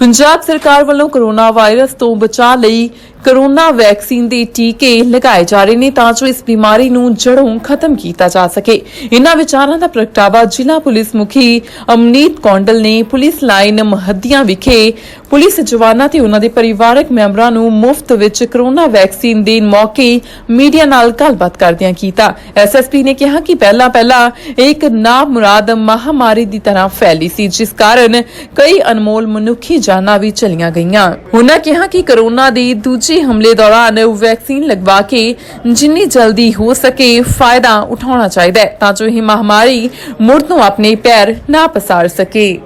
ਪੰਜਾਬ ਸਰਕਾਰ ਵੱਲੋਂ corona virus ਤੋਂ ਬਚਾਅ ਲਈ ਕਰੋਨਾ ਵੈਕਸੀਨ ਦੇ ਟੀਕੇ ਲਗਾਏ ਜਾ ਰਹੇ ਨੇ ਤਾਂ ਜੋ ਇਸ ਬਿਮਾਰੀ ਨੂੰ ਜੜੋਂ ਖਤਮ ਕੀਤਾ ਜਾ ਸਕੇ। ਇਨ੍ਹਾਂ ਵਿਚਾਰਾਂ ਦਾ ਪ੍ਰਗਟਾਵਾ ਜ਼ਿਲ੍ਹਾ ਪੁਲਿਸ ਮੁਖੀ ਅਮਨੀਤ ਕੌਂਡਲ ਨੇ ਪੁਲਿਸ ਲਾਈਨ ਮਹੱਦੀਆਂ ਵਿਖੇ ਪੁਲਿਸ ਜਵਾਨਾਂ ਤੇ ਉਹਨਾਂ ਦੇ ਪਰਿਵਾਰਕ ਮੈਂਬਰਾਂ ਨੂੰ ਮੁਫਤ ਵਿੱਚ ਕਰੋਨਾ ਵੈਕਸੀਨ ਦੇਣ ਮੌਕੇ ਮੀਡੀਆ ਨਾਲ ਗੱਲਬਾਤ ਕਰਦਿਆਂ ਕੀਤਾ। ਐਸਐਸਪੀ ਨੇ ਕਿਹਾ ਕਿ ਪਹਿਲਾਂ ਪਹਿਲਾਂ ਇਹ ਇੱਕ ਨਾ ਮੁਰਾਦ ਮਹਾਮਾਰੀ ਦੀ ਤਰ੍ਹਾਂ ਫੈਲੀ ਸੀ, ਜਿਸ ਕਾਰਨ ਕਈ ਅਨਮੋਲ ਮਨੁੱਖੀ ਜਾਨਾਂ ਵੀ ਚਲੀਆਂ ਗਈਆਂ। ਉਹਨਾਂ ਕਿਹਾ ਕਿ ਕਰੋਨਾ ਦੀ ਦੂਜੇ ਹਮਲੇ ਦੌਰਾਨ ਵੈਕਸੀਨ ਲਗਵਾ ਕੇ ਜਿੰਨੀ ਜਲਦੀ ਹੋ ਸਕੇ ਫਾਇਦਾ ਉਠਾਉਣਾ ਚਾਹੀਦਾ ਹੈ ਤਾਂ ਜੋ ਇਹ ਮਹਾਮਾਰੀ ਮੁੜ ਤੋਂ ਆਪਣੇ ਪੈਰ ਨਾ ਪਸਾਰ ਸਕੇ।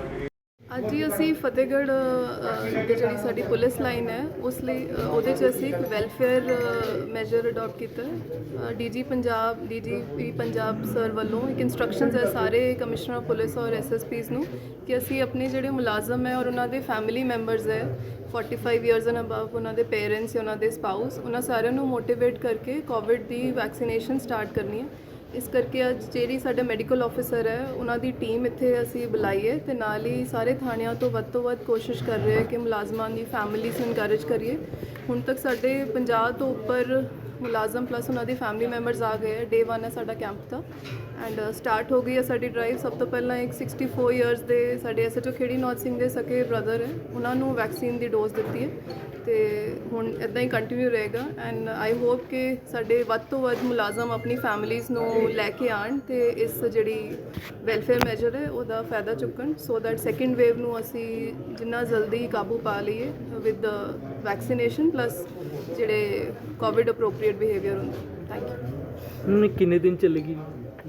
ਅੱਜ ਹੀ ਅਸੀਂ ਫਤਿਹਗੜ੍ਹ ਅ, ਤੇ ਜਿਹੜੀ ਸਾਡੀ ਪੁਲਿਸ ਲਾਈਨ ਹੈ ਉਸ ਲਈ ਅ, ਉਹਦੇ 'ਚ ਅਸੀਂ ਇੱਕ ਵੈਲਫੇਅਰ ਮੈਜਰ ਅਡਾਪਟ ਕੀਤਾ ਹੈ। DG Punjab DGP Punjab sir ਵੱਲੋਂ ਇੱਕ ਇਨਸਟਰਕਸ਼ਨਸ ਹੈ ਸਾਰੇ ਕਮਿਸ਼ਨਰ ਆਫ ਪੁਲਿਸ ਔਰ ਐਸਐਸਪੀਸ ਨੂੰ ਕਿ ਅਸੀਂ ਆਪਣੇ ਜਿਹੜੇ ਮੁਲਾਜ਼ਮ ਹੈ ਔਰ ਉਹਨਾਂ ਦੇ ਫੈਮਿਲੀ ਮੈਂਬਰਸ ਹੈ 45 ਇਅਰਸ ਐਂਡ ਅਬਵ ਉਹਨਾਂ ਦੇ ਪੇਰੈਂਟਸ ਉਹਨਾਂ ਦੇ ਸਪਾਊਸ ਉਹਨਾਂ ਸਾਰਿਆਂ ਨੂੰ ਮੋਟੀਵੇਟ ਕਰਕੇ ਕੋਵਿਡ ਦੀ ਵੈਕਸੀਨੇਸ਼ਨ ਸਟਾਰਟ ਕਰਨੀ ਹੈ। ਇਸ ਕਰਕੇ ਅੱਜ ਜਿਹੜੀ ਸਾਡੇ ਮੈਡੀਕਲ ਆਫੀਸਰ ਹੈ, ਉਹਨਾਂ ਦੀ ਟੀਮ ਇੱਥੇ ਅਸੀਂ ਬੁਲਾਈ ਹੈ ਤੇ ਨਾਲ ਹੀ ਸਾਰੇ ਥਾਣਿਆਂ ਤੋਂ ਵੱਧ ਤੋਂ ਵੱਧ ਕੋਸ਼ਿਸ਼ ਕਰ ਰਹੇ ਹਾਂ ਕਿ ਮੁਲਾਜ਼ਮਾਂ ਦੀ ਫੈਮਿਲੀਜ਼ ਨੂੰ ਇਨਕਰੇਜ ਕਰੀਏ। ਹੁਣ ਤੱਕ ਸਾਡੇ 50 ਤੋਂ ਉੱਪਰ ਮੁਲਾਜ਼ਮ ਪਲੱਸ ਉਹਨਾਂ ਦੀ ਫੈਮਿਲੀ ਮੈਂਬਰਸ ਆ ਗਏ। ਹੈ ਡੇ 1 ਹੈ ਸਾਡਾ ਕੈਂਪ ਦਾ। ਐਂਡ ਸਟਾਰਟ ਹੋ ਗਈ ਹੈ ਸਾਡੀ ਡਰਾਈਵ ਸਭ ਤੋਂ ਪਹਿਲਾਂ ਇੱਕ 64 ਇਅਰਸ ਦੇ ਸਾਡੇ ਐਸਐਚਓ ਖੇੜੀ ਨੌਜ ਸਿੰਘ ਦੇ ਸਕੇ ਬ੍ਰਦਰ ਹੈ। ਉਹਨਾਂ ਨੂੰ ਵੈਕਸੀਨ ਦੀ ਡੋਜ਼ ਦਿੱਤੀ ਹੈ। ਤੇ ਹੁਣ ਇਦਾਂ ਹੀ ਕੰਟੀਨਿਊ ਰਹੇਗਾ। ਐਂਡ ਆਈ ਹੋਪ ਕਿ ਸਾਡੇ ਵੱਧ ਤੋਂ ਵੱਧ ਮੁਲਾਜ਼ਮ ਆਪਣੀ ਫੈਮਿਲੀਜ਼ ਨੂੰ ਲੈ ਕੇ ਆਣ ਤੇ ਇਸ ਜਿਹੜੀ ਵੈਲਫੇਅਰ ਮੈਜਰ ਹੈ, ਉਹਦਾ ਫਾਇਦਾ ਚੁੱਕਣ। ਸੋ ਦੈਟ ਸੈਕਿੰਡ ਵੇਵ ਨੂੰ ਅਸੀਂ ਜਿੰਨਾ ਜਲਦੀ ਕਾਬੂ ਪਾ ਲਈਏ ਵਿਦ ਵੈਕਸੀਨੇਸ਼ਨ ਪਲੱਸ ਜਿਹੜੇ ਕੋਵਿਡ ਅਪਰੋਪਰੀਏਟ ਬਿਹੇਵੀਅਰ ਹੁੰਦਾ। ਥੈਂਕ ਯੂ ਹੁਣ ਇਹ ਕਿੰਨੇ ਦਿਨ ਚੱਲੇਗੀ?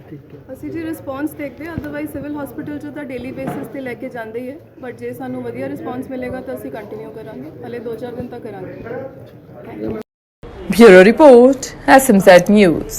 ਠੀਕ ਹੈ। ਅਸੀਂ ਜੀ ਰਿਸਪੌਂਸ ਦੇਖਦੇ ਹਾਂ ਅਦਰਵਾਈਜ਼ ਸਿਵਲ ਹਸਪੀਟਲ 'ਚ ਤਾਂ ਡੇਲੀ ਬੇਸਿਸ ਤੇ ਲੈ ਕੇ ਜਾਂਦੇ ਹੀ ਹੈ। ਬਟ ਜੇ ਸਾਨੂੰ ਵਧੀਆ ਰਿਸਪੌਂਸ ਮਿਲੇਗਾ ਤਾਂ ਅਸੀਂ ਕੰਟੀਨਿਊ ਕਰਾਂਗੇ। ਹਲੇ 2-4 ਦਿਨ ਤੱਕ ਕਰਾਂਗੇ। Thank you Bureau Report, SMZ News.